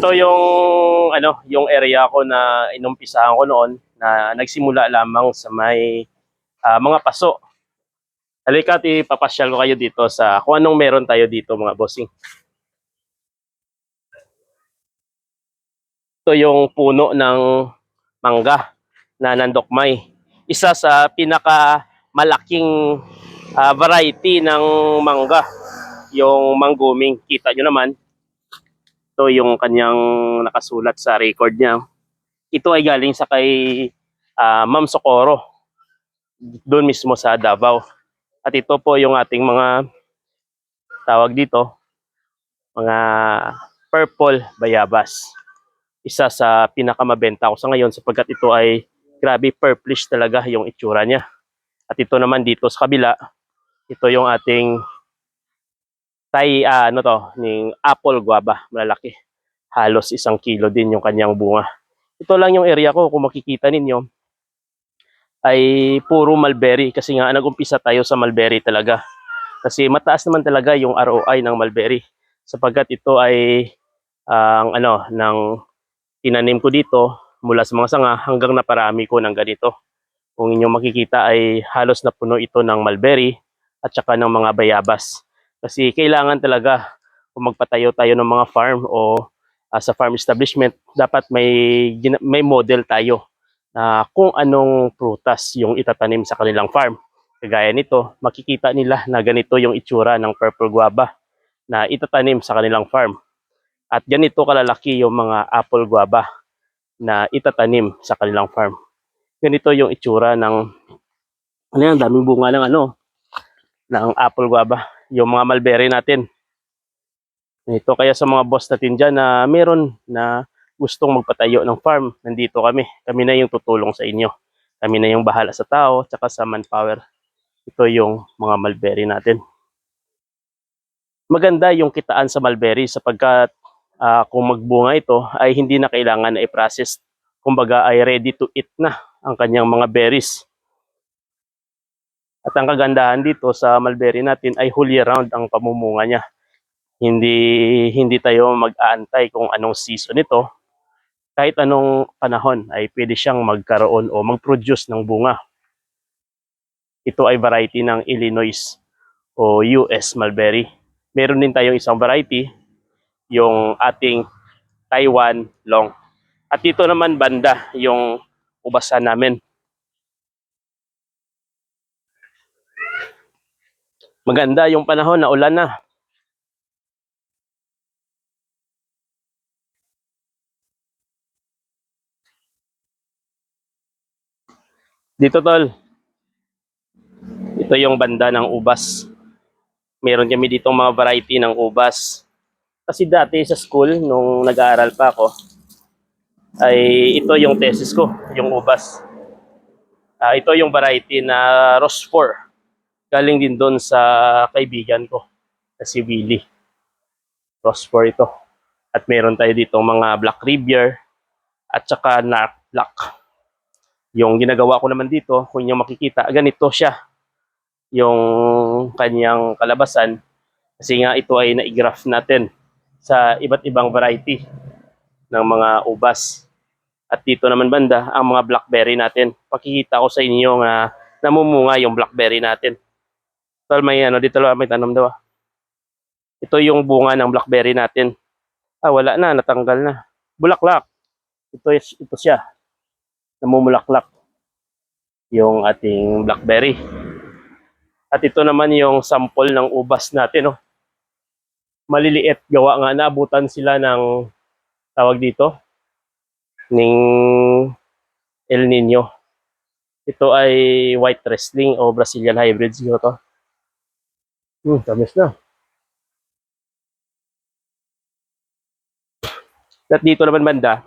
Ito yung ano, yung area ko na inumpisahan ko noon na nagsimula lamang sa may ah, mga paso. Halika at ipapasyal ko kayo dito sa kung anong meron tayo dito mga bossing. Ito yung puno ng mangga na nandokmay. Isa sa pinaka malaking ah, variety ng mangga, yung mangguming. Kita nyo naman, ito yung kanyang nakasulat sa record niya. Ito ay galing sa kay ah, Ma'am Socorro, doon mismo sa Davao. At ito po yung ating mga tawag dito, mga purple bayabas. Isa sa pinakamabenta ko sa ngayon sapagkat ito ay grabe purplish talaga yung itsura niya. At ito naman dito sa kabila, ito yung ating tay ah, ano to, ning apple guava, malalaki. Halos isang kilo din yung kanyang bunga. Ito lang yung area ko, kung makikita ninyo, ay puro mulberry kasi nga nag-umpisa tayo sa mulberry talaga. Kasi mataas naman talaga yung ROI ng mulberry sapagkat ito ay ang ano ng tinanim ko dito mula sa mga sanga hanggang naparami ko ng ganito. Kung inyong makikita ay halos na puno ito ng mulberry at saka ng mga bayabas. Kasi kailangan talaga kung magpatayo tayo ng mga farm o ah, sa farm establishment, dapat may may model tayo na kung anong prutas yung itatanim sa kanilang farm. Kagaya nito, makikita nila na ganito yung itsura ng purple guava na itatanim sa kanilang farm. At ganito kalalaki yung mga apple guava na itatanim sa kanilang farm. Ganito yung itsura ng ano yan, daming bunga ng ano, ng apple guava, yung mga mulberry natin. Ito kaya sa mga boss natin dyan na meron na gustong magpatayo ng farm, nandito kami. Kami na yung tutulong sa inyo. Kami na yung bahala sa tao, tsaka sa manpower. Ito yung mga mulberry natin. Maganda yung kitaan sa mulberry sapagkat ah, kung magbunga ito ay hindi na kailangan na i-process. Kumbaga ay ready to eat na ang kanyang mga berries. At ang kagandahan dito sa mulberry natin ay whole year round ang pamumunga niya. Hindi hindi tayo mag-aantay kung anong season ito. Kahit anong panahon ay pwede siyang magkaroon o mag-produce ng bunga. Ito ay variety ng Illinois o US mulberry. Meron din tayong isang variety, yung ating Taiwan long. At dito naman banda yung ubasan namin. Maganda yung panahon na ulan na. Dito tol. Ito yung banda ng ubas. Meron kami ditong mga variety ng ubas. Kasi dati sa school, nung nag-aaral pa ako, ay ito yung thesis ko, yung ubas. Ah, ito yung variety na Rochefort. Galing din doon sa kaibigan ko, na si Willie. Rochefort ito. At meron tayo dito mga Black Rivier at saka Narc Black. Yung ginagawa ko naman dito, kung inyo makikita, ganito siya. Yung kanyang kalabasan. Kasi nga ito ay naigraph natin sa iba't ibang variety ng mga ubas. At dito naman banda, ang mga blackberry natin. Pakikita ko sa inyo na namumunga yung blackberry natin. Tol, may ano dito may tanong daw. ah. Ito yung bunga ng blackberry natin. Ah, wala na, natanggal na. Bulaklak. Ito, is- ito siya. Namumulaklak. Yung ating blackberry. At ito naman yung sample ng ubas natin, oh. Maliliit. Gawa nga, naabutan sila ng tawag dito, ning El Nino. Ito ay white wrestling o Brazilian hybrid siguro to. Hmm, tamis na. At dito naman banda,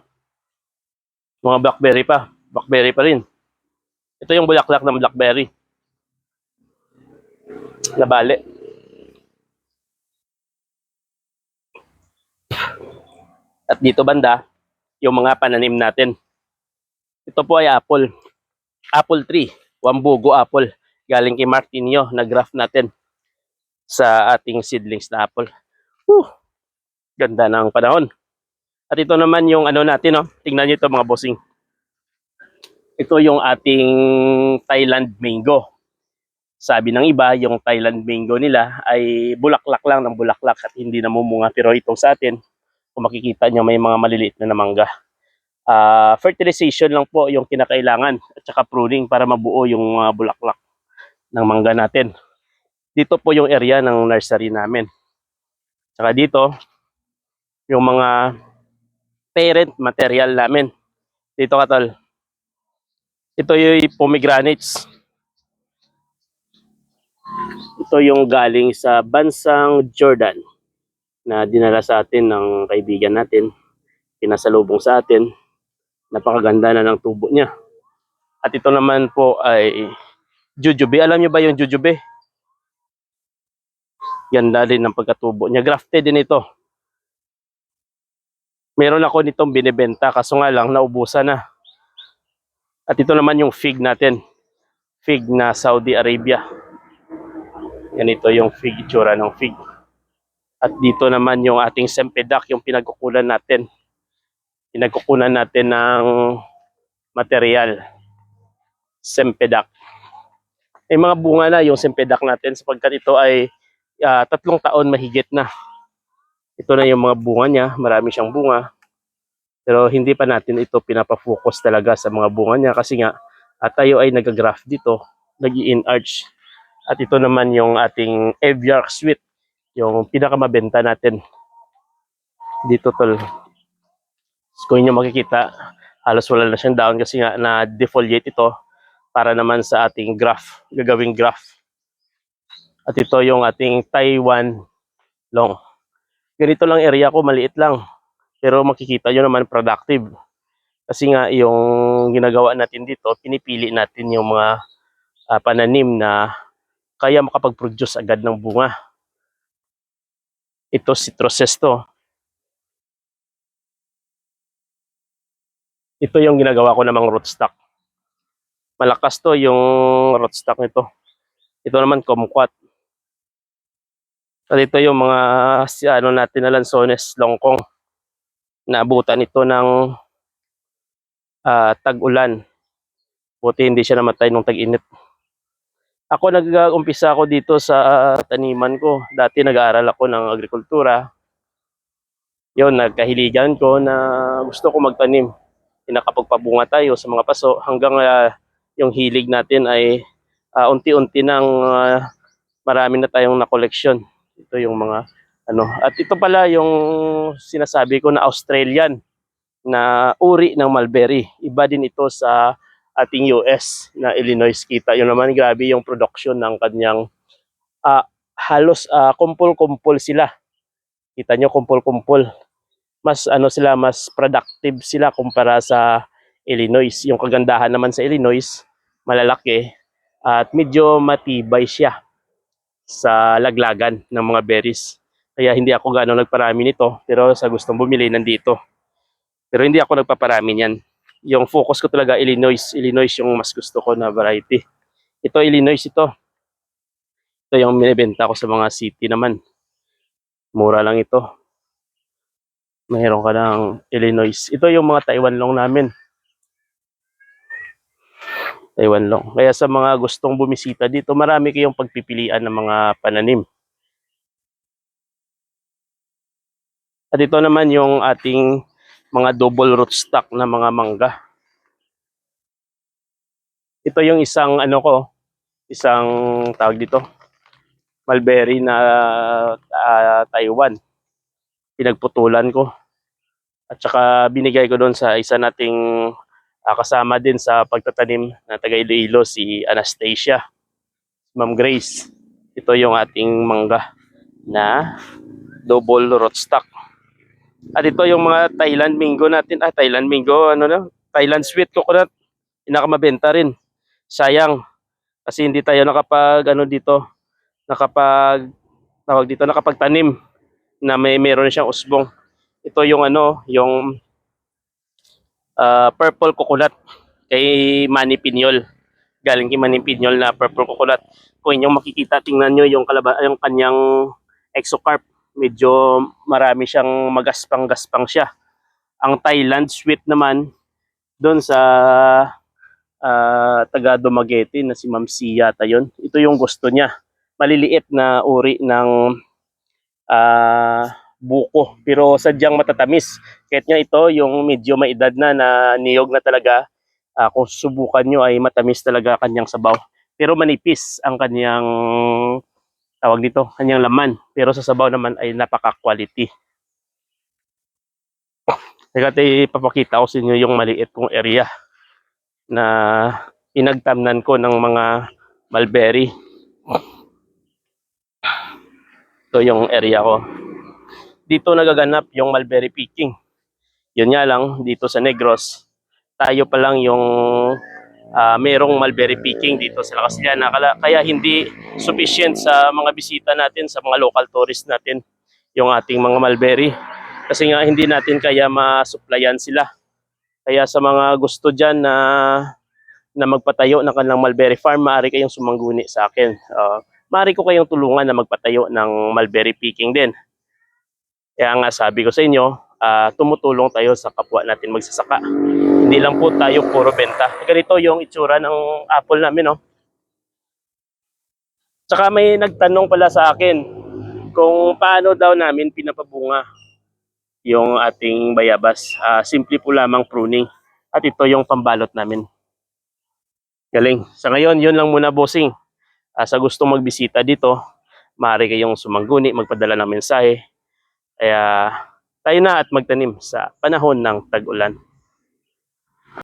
mga blackberry pa. Blackberry pa rin. Ito yung bulaklak ng blackberry. Nabali. At dito banda, yung mga pananim natin. Ito po ay apple. Apple tree. Wambugo apple. Galing kay Martinio. Nag-graft natin sa ating seedlings na apple. Whew, ganda ng panahon. At ito naman yung ano natin, no? Tingnan nyo ito mga bossing. Ito yung ating Thailand mango. Sabi ng iba, yung Thailand mango nila ay bulaklak lang ng bulaklak at hindi namumunga. Pero itong sa atin, kung makikita nyo, may mga maliliit na namangga. Ah, fertilization lang po yung kinakailangan at saka pruning para mabuo yung mga bulaklak ng mangga natin. Dito po yung area ng nursery namin. Saka dito, yung mga parent material namin. Dito katol. Ito yung pomegranates. Ito yung galing sa bansang Jordan na dinala sa atin ng kaibigan natin. Pinasalubong sa atin. Napakaganda na ng tubo niya. At ito naman po ay jujube. Alam niyo ba yung jujube? Ganda din ng pagkatubo niya. Grafted din ito. Meron ako nitong binibenta kaso nga lang naubusan na. At ito naman yung fig natin. Fig na Saudi Arabia. Yan ito yung fig, itsura ng fig. At dito naman yung ating sempedak, yung pinagkukunan natin. Pinagkukunan natin ng material. Sempedak. May mga bunga na yung sempedak natin sapagkat ito ay ah, tatlong taon mahigit na. Ito na yung mga bunga niya, marami siyang bunga. Pero hindi pa natin ito pinapafocus talaga sa mga bunga niya kasi nga at tayo ay nag-graft dito, nag enlarge At ito naman yung ating Eviarc Sweet, yung pinakamabenta natin dito tol. Kung inyo makikita, halos wala na siyang down kasi nga na defoliate ito para naman sa ating graph, gagawing graph. At ito yung ating Taiwan long. Ganito lang area ko, maliit lang. Pero makikita nyo naman productive. Kasi nga yung ginagawa natin dito, pinipili natin yung mga ah, pananim na kaya makapag-produce agad ng bunga. Ito citrus to. Ito yung ginagawa ko namang rootstock. Malakas to yung rootstock nito. Ito naman kumquat. At ito yung mga si ano natin na lansones longkong. Naabutan ito ng ah, tag-ulan. Buti hindi siya namatay nung tag-init. Ako nag-umpisa ako dito sa taniman ko. Dati nag-aaral ako ng agrikultura. Yon, nagkahiligan ko na gusto ko magtanim. Pinakapagpabunga tayo sa mga paso hanggang ah, yung hilig natin ay ah, unti-unti nang ah, marami na tayong na-collection. Ito yung mga ano. At ito pala yung sinasabi ko na Australian na uri ng mulberry. Iba din ito sa ating US na Illinois kita. Yun naman grabe yung production ng kanyang ah, halos ah, kumpul-kumpul sila. Kita nyo kumpul-kumpul. Mas ano sila, mas productive sila kumpara sa Illinois. Yung kagandahan naman sa Illinois, malalaki at medyo matibay siya sa laglagan ng mga berries. Kaya hindi ako gaano nagparami nito, pero sa gustong bumili nandito. Pero hindi ako nagpaparami niyan yung focus ko talaga Illinois. Illinois yung mas gusto ko na variety. Ito Illinois ito. Ito yung binibenta ko sa mga city naman. Mura lang ito. Mayroon ka ng Illinois. Ito yung mga Taiwan long namin. Taiwan long. Kaya sa mga gustong bumisita dito, marami kayong pagpipilian ng mga pananim. At ito naman yung ating mga double rootstock na mga mangga. Ito yung isang ano ko, isang tawag dito, mulberry na ah, Taiwan. Pinagputulan ko. At saka binigay ko doon sa isa nating ah, kasama din sa pagtatanim na taga Iloilo, si Anastasia, Ma'am Grace. Ito yung ating mangga na double rootstock. At ito yung mga Thailand mango natin. Ah, Thailand mango, ano na? Thailand sweet coconut. Pinakamabenta rin. Sayang. Kasi hindi tayo nakapag, ano dito, nakapag, tawag dito, nakapagtanim na may meron siyang usbong. Ito yung ano, yung ah, purple coconut kay Manny Pinyol. Galing kay Manny Pinyol na purple coconut. Kung inyong makikita, tingnan nyo yung, kalaba, yung kanyang exocarp medyo marami siyang magaspang-gaspang siya. Ang Thailand sweet naman doon sa ah, taga Dumaguete na si Ma'am Sia yata yun. Ito yung gusto niya. Maliliit na uri ng ah, buko pero sadyang matatamis. Kahit nga ito yung medyo may edad na na niyog na talaga ah, kung susubukan nyo ay matamis talaga kanyang sabaw. Pero manipis ang kanyang tawag dito, kanyang laman. Pero sa sabaw naman ay napaka-quality. Teka, ipapakita ko sa inyo yung maliit kong area na pinagtamnan ko ng mga mulberry. Ito yung area ko. Dito nagaganap yung mulberry picking. Yun nga lang, dito sa Negros, tayo pa lang yung ah, merong mulberry picking dito sa La Castellana. Kala- Kaya hindi sufficient sa mga bisita natin, sa mga local tourists natin, yung ating mga mulberry. Kasi nga hindi natin kaya masupplyan sila. Kaya sa mga gusto dyan na na magpatayo ng kanilang mulberry farm, maaari kayong sumangguni sa akin. Uh, maaari ko kayong tulungan na magpatayo ng mulberry picking din. Kaya nga sabi ko sa inyo, ah, tumutulong tayo sa kapwa natin magsasaka. Hindi lang po tayo puro benta. Ganito yung itsura ng apple namin, no? Tsaka may nagtanong pala sa akin kung paano daw namin pinapabunga yung ating bayabas. Ah, simple po lamang pruning. At ito yung pambalot namin. Galing. Sa ngayon, yun lang muna, bossing. Ah, sa gustong magbisita dito, maaari kayong sumangguni, magpadala ng mensahe. Kaya tayo na at magtanim sa panahon ng tag-ulan.